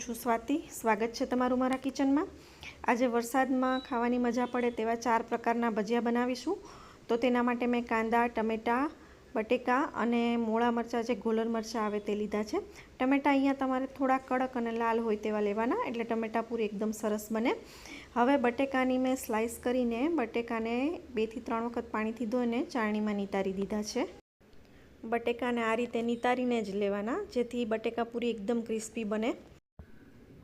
છું સ્વાતિ. સ્વાગત છે તમારું મારા કિચનમાં. આજે વરસાદમાં ખાવાની મજા પડે તેવા ચાર પ્રકારના ભજીયા બનાવીશું. તો તેના માટે મેં કાંદા, ટમેટાં, બટેકા અને મોળા મરચાં, જે ગોલર મરચાં આવે તે લીધા છે. ટમેટાં અહીંયા તમારે થોડા કડક અને લાલ હોય તેવા લેવાના, એટલે ટમેટા પૂરી એકદમ સરસ બને. હવે બટેકાની મેં સ્લાઇસ કરીને બટેકાને બેથી ત્રણ વખત પાણીથી ધોઈને ચાળણીમાં નિતારી દીધા છે. બટેકાને આ રીતે નિતારીને જ લેવાના, જેથી બટેકા પૂરી એકદમ ક્રિસ્પી બને.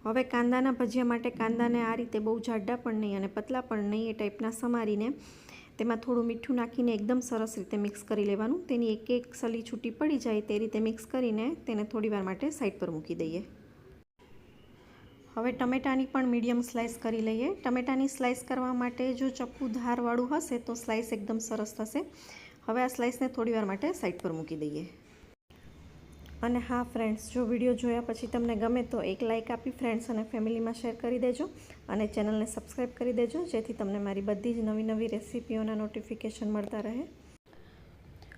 હવે કાંદાના ભજીયા માટે કાંદાને આ રીતે બહુ જાડા પણ નહીં અને પતલા પણ નહીં એ ટાઈપના સમારીને તેમાં થોડું મીઠું નાખીને એકદમ સરસ રીતે મિક્સ કરી લેવાનું. તેની એક એક સલી છૂટી પડી જાય તે રીતે મિક્સ કરીને તેને થોડીવાર માટે સાઈડ પર મૂકી દઈએ. હવે ટમેટાની પણ મીડિયમ સ્લાઇસ કરી લઈએ. ટમેટાની સ્લાઇસ કરવા માટે જો ચપ્પુ ધારવાળું હશે તો સ્લાઇસ એકદમ સરસ થશે. હવે આ સ્લાઇસને થોડીવાર માટે સાઈડ પર મૂકી દઈએ. અને હા ફ્રેન્ડ્સ જો વીડિયો જોયા પછી તમને ગમે તો એક લાઇક આપી ફ્રેન્ડ્સ અને ફેમિલીમાં શેર કરી દેજો અને ચેનલને સબસ્ક્રાઈબ કરી દેજો, જેથી તમને મારી બધી જ નવી નવી રેસીપીઓના નોટિફિકેશન મળતા રહે.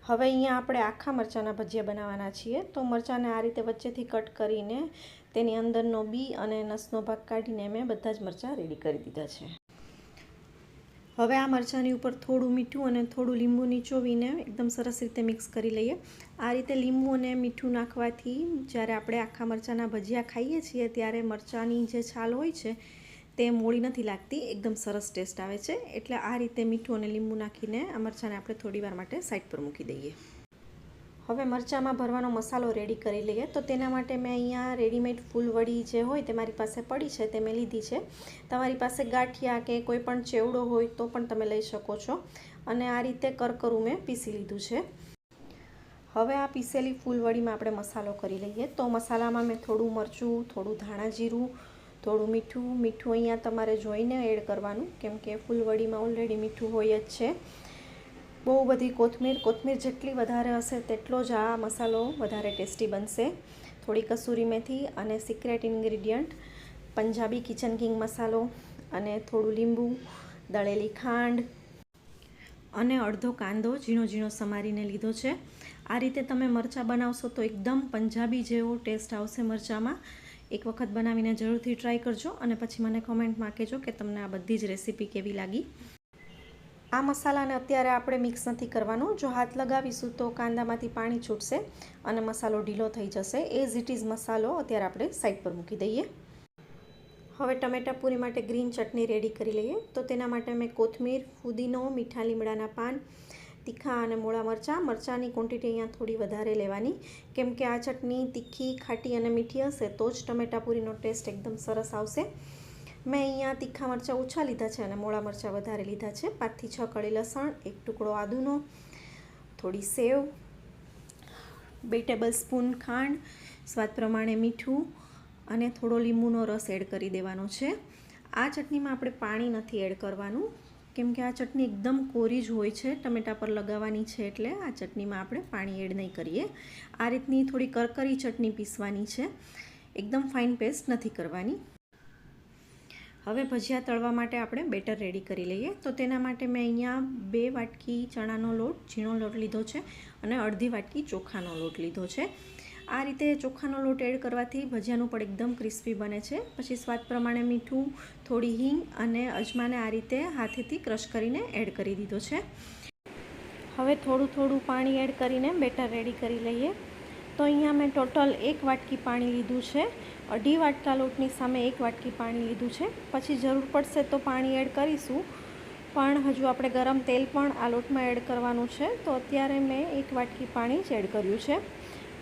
હવે અહીંયા આપણે આખા મરચાંના ભજીયા બનાવવાના છીએ. તો મરચાંને આ રીતે વચ્ચેથી કટ કરીને તેની અંદરનો બી અને નસનો ભાગ કાઢીને મેં બધા જ મરચાં રેડી કરી દીધા છે. હવે આ મરચાંની ઉપર થોડું મીઠું અને થોડું લીંબુ નીચોવીને એકદમ સરસ રીતે મિક્સ કરી લઈએ. આ રીતે લીંબુ અને મીઠું નાખવાથી જ્યારે આપણે આખા મરચાંના ભજીયા ખાઈએ છીએ ત્યારે મરચાંની જે છાલ હોય છે તે મોળી નથી લાગતી, એકદમ સરસ ટેસ્ટ આવે છે. એટલે આ રીતે મીઠું અને લીંબુ નાખીને આ મરચાંને આપણે થોડીવાર માટે સાઈડ પર મૂકી દઈએ. હવે મરચાંમાં ભરવાનો મસાલો રેડી કરી લઈએ. તો તેના માટે મેં અહીંયા રેડીમેડ ફૂલવડી જે હોય તે મારી પાસે પડી છે તે મેં લીધી છે. તમારી પાસે ગાંઠિયા કે કોઈ પણ ચેવડો હોય તો પણ તમે લઈ શકો છો. અને આ રીતે કરકરું મેં પીસી લીધું છે. હવે આ પીસેલી ફૂલવડીમાં આપણે મસાલો કરી લઈએ. તો મસાલામાં મેં થોડું મરચું, થોડું ધાણા જીરું, થોડું મીઠું. મીઠું અહીંયા તમારે જોઈને એડ કરવાનું, કેમ કે ફૂલવડીમાં ઓલરેડી મીઠું હોય જ છે. બહુ બધી કોથમીર કોથમીર જેટલી વધારે હશે તેટલો જ આ મસાલો વધારે ટેસ્ટી બનશે. થોડી કસૂરી મેથી અને secret ingredient Punjabi kitchen king મસાલો અને થોડું લીંબુ, દળેલી ખાંડ અને અડધો કાંદો ઝીણો ઝીણો સમારીને લીધો છે. આ રીતે તમે મરચાં બનાવશો તો એકદમ પંજાબી જેવો ટેસ્ટ આવશે મરચાંમાં. એક વખત બનાવીને જરૂરથી ટ્રાય કરજો અને પછી મને કોમેન્ટમાં કહેજો કે તમને આ બધી જ રેસીપી કેવી લાગી. આ મસાલાને અત્યારે આપણે મિક્સ નથી કરવાનો. જો હાથ લગાવીશું તો કાંદામાંથી પાણી છૂટશે અને મસાલો ઢીલો થઈ જશે. એઝ ઇટ ઇઝ મસાલો અત્યારે આપણે સાઈડ પર મૂકી દઈએ. હવે ટમેટા પૂરી માટે ગ્રીન ચટણી રેડી કરી લઈએ. તો તેના માટે મેં કોથમીર, ફુદીનો, મીઠા લીમડાના પાન, તીખા અને મોળા મરચાં. મરચાંની ક્વોન્ટિટી અહીંયા થોડી વધારે લેવાની. કેમ કે આ ચટણી તીખી, ખાટી અને મીઠી હશે તો જ ટમેટા પૂરીનો ટેસ્ટ એકદમ સરસ આવશે. મેં અહીંયા તીખા મરચાં ઓછા લીધા છે અને મોળા મરચાં વધારે લીધા છે. પાંચથી છ કળી લસણ, એક ટુકડો આદુનો, થોડી સેવ, બે ટેબલ સ્પૂન ખાંડ, સ્વાદ પ્રમાણે મીઠું અને થોડો લીંબુનો રસ એડ કરી દેવાનો છે. આ ચટણીમાં આપણે પાણી નથી એડ કરવાનું, કેમ કે આ ચટણી એકદમ કોરી જ હોય છે, ટમેટા પર લગાવવાની છે એટલે આ ચટણીમાં આપણે પાણી એડ નહીં કરીએ. આ રીતની થોડી કરકરી ચટણી પીસવાની છે. એકદમ ફાઇન પેસ્ટ નથી કરવાની. હવે ભજીયા તળવા માટે આપણે બેટર રેડી કરી લઈએ. તો તેના માટે મેં અહીંયા બે વાટકી ચણાનો લોટ, ઝીણો લોટ લીધો છે અને અડધી વાટકી ચોખાનો લોટ લીધો છે. આ રીતે ચોખાનો લોટ એડ કરવાથી ભજીયાનું પણ એકદમ ક્રિસ્પી બને છે. પછી સ્વાદ પ્રમાણે મીઠું, થોડી હિંગ અને અજમાને આ રીતે હાથેથી ક્રશ કરીને એડ કરી દીધો છે. હવે થોડું થોડું પાણી એડ કરીને બેટર રેડી કરી લઈએ. તો અહીંયા મેં ટોટલ એક વાટકી પાણી લીધું છે. અઢી વાટકા લોટની સામે એક વાટકી પાણી લીધું છે. પછી જરૂર પડશે તો પાણી એડ કરીશું. પણ હજુ આપણે ગરમ તેલ પણ આ લોટમાં એડ કરવાનું છે. તો અત્યારે મેં એક વાટકી પાણી જ એડ કર્યું છે.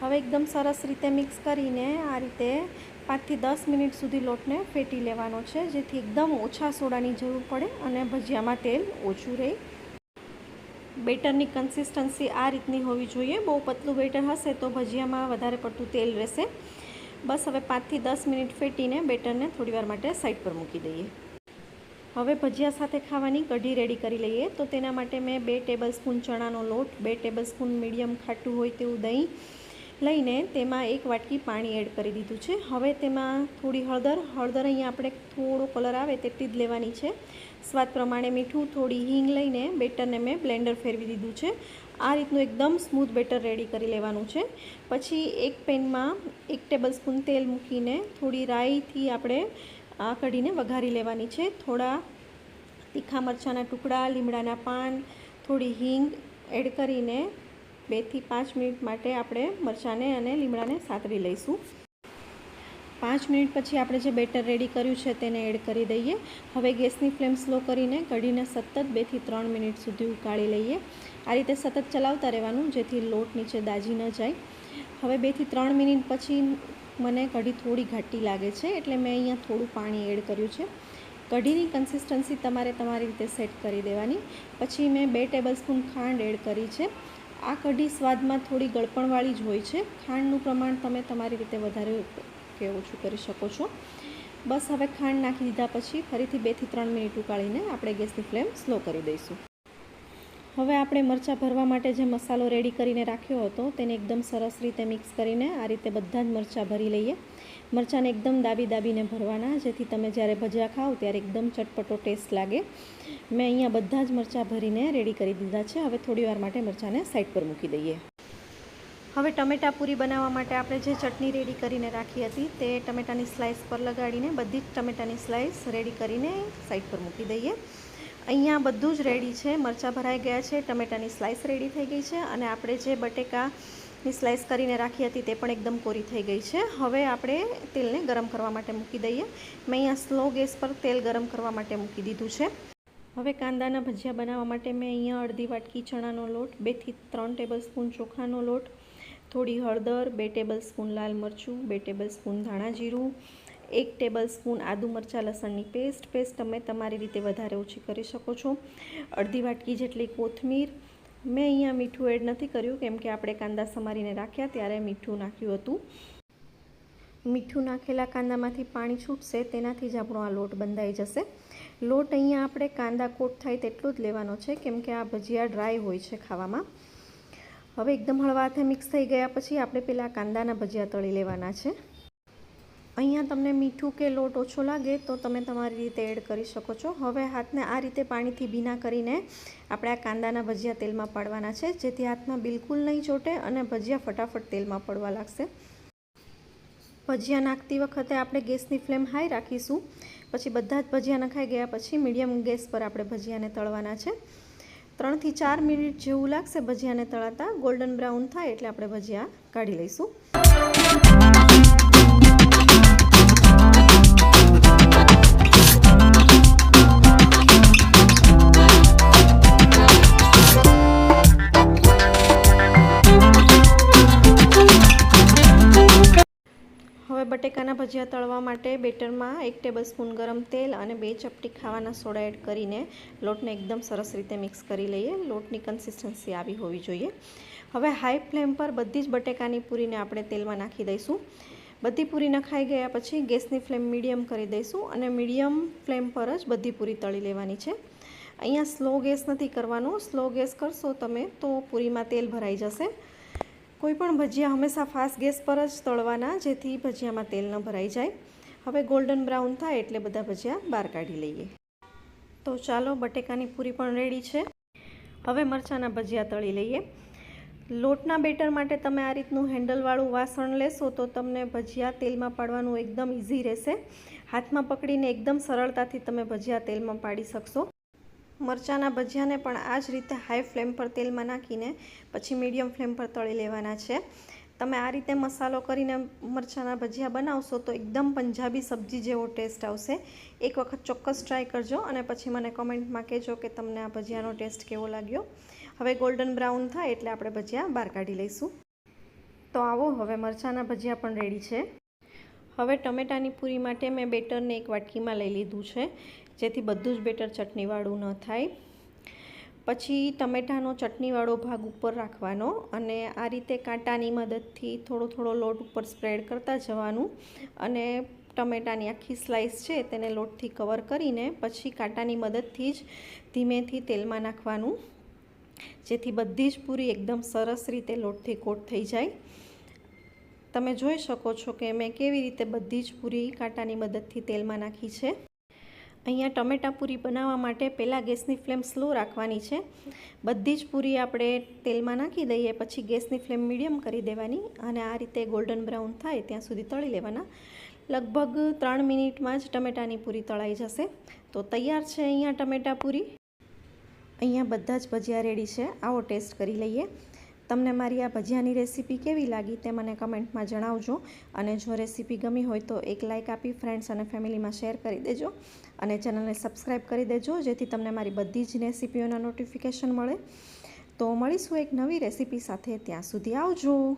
હવે એકદમ સરસ રીતે મિક્સ કરીને આ રીતે પાંચથી દસ મિનિટ સુધી લોટને ફેટી લેવાનો છે. જેથી એકદમ ઓછા સોડાની જરૂર પડે અને ભજીયામાં તેલ ઓછું રહે. બેટરની કન્સિસ્ટન્સી આ રીતની હોવી જોઈએ. બહુ પતલું બેટર હશે તો ભજીયામાં વધારે પડતું તેલ રહેશે. બસ હવે પાંચથી દસ મિનિટ ફેટીને બેટરને થોડીવાર માટે સાઈડ પર મૂકી દઈએ. હવે ભજીયા સાથે ખાવાની કઢી રેડી કરી લઈએ. તો તેના માટે મેં બે ટેબલ સ્પૂન ચણાનો લોટ, બે ટેબલ સ્પૂન મીડિયમ ખાટું હોય તેવું દહીં લઈને તેમાં એક વાટકી પાણી એડ કરી દીધું છે. હવે તેમાં થોડી હળદર હળદર અહીંયા આપણે થોડો કલર આવે તેટલી જ લેવાની છે. સ્વાદ પ્રમાણે મીઠું, થોડી હિંગ લઈને બેટરને મેં બ્લેન્ડર ફેરવી દીધું છે. આ રીતનું એકદમ સ્મૂથ બેટર રેડી કરી લેવાનું છે. પછી એક પેનમાં એક ટેબલ સ્પૂન તેલ મૂકીને થોડી રાઈથી આપણે આ કઢીને વઘારી લેવાની છે. થોડા તીખા મરચાંના ટુકડા, લીમડાના પાન, થોડી હિંગ એડ કરીને બેથી પાંચ મિનિટ માટે આપણે મરચાંને અને લીમડાને સાતરી લઈશું. પાંચ મિનિટ પછી આપણે જે બેટર રેડી કર્યું છે તેને એડ કરી દઈએ. હવે ગેસની ફ્લેમ સ્લો કરીને કઢીને સતત બેથી ત્રણ મિનિટ સુધી ઉકાળી લઈએ. આ રીતે સતત ચલાવતા રહેવાનું, જેથી લોટ નીચે દાજી ન જાય. હવે બેથી ત્રણ મિનિટ પછી મને કઢી થોડી ઘાટી લાગે છે, એટલે મેં અહીંયા થોડું પાણી એડ કર્યું છે. કઢીની કન્સિસ્ટન્સી તમારે તમારી રીતે સેટ કરી દેવાની. પછી મેં બે ટેબલ સ્પૂન ખાંડ એડ કરી છે. આ કઢી સ્વાદમાં થોડી ગળપણવાળી જ હોય છે. ખાંડનું પ્રમાણ તમે તમારી રીતે વધારે કે ઓછું કરી શકો છો. બસ હવે ખાંડ નાખી દીધા પછી ફરીથી બેથી ત્રણ મિનિટ ઉકાળીને આપણે ગેસની ફ્લેમ સ્લો કરી દઈશું. હવે આપણે મરચાં ભરવા માટે જે મસાલો રેડી કરીને રાખ્યો હતો, તેને એકદમ સરસ રીતે મિક્સ કરીને આ રીતે બધા જ મરચાં ભરી લઈએ. મરચાંને એકદમ દાબી દાબીને ભરવાના, જેથી તમે જ્યારે ભજીયા ખાઓ ત્યારે એકદમ ચટપટો ટેસ્ટ લાગે. મેં અહીંયા બધા જ મરચાં ભરીને રેડી કરી દીધા છે. હવે થોડી વાર માટે મરચાંને સાઈડ પર મૂકી દઈએ. હવે ટમેટા પૂરી બનાવવા માટે આપણે જે ચટણી રેડી કરીને રાખી હતી, તે ટમેટાની સ્લાઇસ પર લગાડીને બધી જ ટમેટાની સ્લાઇસ રેડી કરીને સાઈડ પર મૂકી દઈએ. અહીંયા બધું જ રેડી છે. મરચાં ભરાઈ ગયા છે, ટમેટાની સ્લાઇસ રેડી થઈ ગઈ છે અને આપણે જે બટેકાની સ્લાઇસ કરીને રાખી હતી તે પણ એકદમ કોરી થઈ ગઈ છે. હવે આપણે તેલને ગરમ કરવા માટે મૂકી દઈએ. મેં અહીંયા સ્લો ગેસ પર તેલ ગરમ કરવા માટે મૂકી દીધું છે. હવે કાંદાના ભજીયા બનાવવા માટે મેં અહીંયા અડધી વાટકી ચણાનો લોટ બેથી ત્રણ ટેબલ સ્પૂન ચોખાનો લોટ, થોડી હળદર, બે ટેબલ સ્પૂન લાલ મરચું, બે ટેબલ સ્પૂન ધાણા જીરું એક ટેબલ સ્પૂન આદુ મરચાં લસણની પેસ્ટ. પેસ્ટ તમે તમારી રીતે વધારે ઓછી કરી શકો છો. અડધી વાટકી જેટલી કોથમીર. મેં અહીંયા મીઠું એડ નથી કર્યું, કેમ કે આપણે કાંદા સમારીને રાખ્યા ત્યારે મીઠું નાખ્યું હતું. મીઠું નાખેલા કાંદામાંથી પાણી છૂટશે, તેનાથી જ આપણો આ લોટ બંધાઈ જશે. લોટ અહીંયા આપણે કાંદા કોટ થાય તેટલો જ લેવાનો છે, કેમ કે આ ભજીયા ડ્રાય હોય છે ખાવામાં. હવે એકદમ હળવા હાથે મિક્સ થઈ ગયા પછી આપણે પેલા કાંદાના ભજીયા તળી લેવાના છે. અહીંયા તમને મીઠું કે લોટ ઓછો લાગે તો તમે તમારી રીતે એડ કરી શકો છો. હવે હાથને આ રીતે પાણીથી ભીના કરીને આપણે આ કાંદાના ભજીયા તેલમાં પાડવાના છે, જેથી હાથમાં બિલકુલ નહીં ચોટે અને ભજીયા ફટાફટ તેલમાં પડવા લાગશે. ભજીયા નાખતી વખતે આપણે ગેસની ફ્લેમ હાઈ રાખીશું. પછી બધા જ ભજીયા નખાઈ ગયા પછી મીડિયમ ગેસ પર આપણે ભજીયાને તળવાના છે. ત્રણથી ચાર મિનિટ જેવું લાગશે ભજીયાને તળાતા. ગોલ્ડન બ્રાઉન થાય એટલે આપણે ભજીયા કાઢી લઈશું. બટેકાના ભજીયા તળવા માટે બેટરમાં એક ટેબલ સ્પૂન ગરમ તેલ અને બે ચપટી ખાવાના સોડા એડ કરીને લોટને એકદમ સરસ રીતે મિક્સ કરી લઈએ. લોટની કન્સિસ્ટન્સી આવી હોવી જોઈએ. હવે હાઈ ફ્લેમ પર બધી જ બટેકાની પૂરીને આપણે તેલમાં નાખી દઈશું. બધી પૂરી નખાઈ ગયા પછી ગેસની ફ્લેમ મીડિયમ કરી દઈશું અને મીડિયમ ફ્લેમ પર જ બધી પૂરી તળી લેવાની છે. અહીંયા સ્લો ગેસ નથી કરવાનો. સ્લો ગેસ કરશો તમે તો પૂરીમાં તેલ ભરાઈ જશે. કોઈ પણ ભજીયા હંમેશા ફાસ્ટ ગેસ પર જ તળવાના, જેથી ભજીયામાં તેલ ન ભરાઈ જાય. હવે ગોલ્ડન બ્રાઉન થાય એટલે બધા ભજીયા બહાર કાઢી લઈએ. તો ચાલો, બટેકાની પૂરી પણ રેડી છે. હવે મરચાંના ભજીયા તળી લઈએ. લોટના બેટર માટે તમે આ રીતનું હેન્ડલવાળું વાસણ લેશો તો તમને ભજીયા તેલમાં પાડવાનું એકદમ ઇઝી રહેશે. હાથમાં પકડીને એકદમ સરળતાથી તમે ભજીયા તેલમાં પાડી શકશો. મરચાંના ભજીયાને પણ આ જ રીતે હાઈ ફ્લેમ પર તેલમાં નાખીને પછી મીડિયમ ફ્લેમ પર તળી લેવાના છે. તમે આ રીતે મસાલો કરીને મરચાંના ભજીયા બનાવશો તો એકદમ પંજાબી સબ્જી જેવો ટેસ્ટ આવશે. એક વખત ચોક્કસ ટ્રાય કરજો અને પછી મને કોમેન્ટમાં કહેજો કે તમને આ ભજીયાનો ટેસ્ટ કેવો લાગ્યો. હવે ગોલ્ડન બ્રાઉન થાય એટલે આપણે ભજીયા બહાર કાઢી લઈશું. તો આવો, હવે મરચાંના ભજીયા પણ રેડી છે. હવે ટમેટાની પૂરી માટે મેં બેટરને એક વાટકીમાં લઈ લીધું છે. જેથી બધું જ બેટર ચટણીવાળું ન થાય. પછી ટમેટાનો ચટણીવાળો ભાગ ઉપર રાખવાનો અને આ રીતે કાંટાની મદદથી થોડો થોડો લોટ ઉપર સ્પ્રેડ કરતા જવાનું અને ટમેટાની આખી સ્લાઇસ છે તેને લોટથી કવર કરીને પછી કાંટાની મદદથી જ ધીમેથી તેલમાં નાખવાનું, જેથી બધી જ પૂરી એકદમ સરસ રીતે લોટથી કોટ થઈ જાય. તમે જોઈ શકો છો કે મેં કેવી રીતે બધી જ પૂરી કાંટાની મદદથી તેલમાં નાખી છે. અહીંયા ટમેટા પૂરી બનાવવા માટે પહેલાં ગેસની ફ્લેમ સ્લો રાખવાની છે. બધી જ પૂરી આપણે તેલમાં નાખી દઈએ, પછી ગેસની ફ્લેમ મીડિયમ કરી દેવાની અને આ રીતે ગોલ્ડન બ્રાઉન થાય ત્યાં સુધી તળી લેવાના. લગભગ ત્રણ મિનિટમાં જ ટમેટાની પૂરી તળાઈ જશે. તો તૈયાર છે અહીંયા ટમેટા પૂરી? અહીંયા બધા જ ભજીયા રેડી છે. આવો ટેસ્ટ કરી લઈએ. તમને મારી આ ભજીયાની રેસીપી કેવી લાગી તે મને કમેન્ટમાં જણાવજો. અને જો રેસીપી ગમી હોય તો એક લાઇક આપી, ફ્રેન્ડ્સ અને ફેમિલીમાં શેર કરી દેજો. અને ચેનલને સબસ્ક્રાઈબ કરી દેજો, જેથી તમને મારી બધી જ રેસીપીઓના નોટિફિકેશન મળે. તો મળીશું એક નવી રેસીપી સાથે, ત્યાં સુધી આવજો.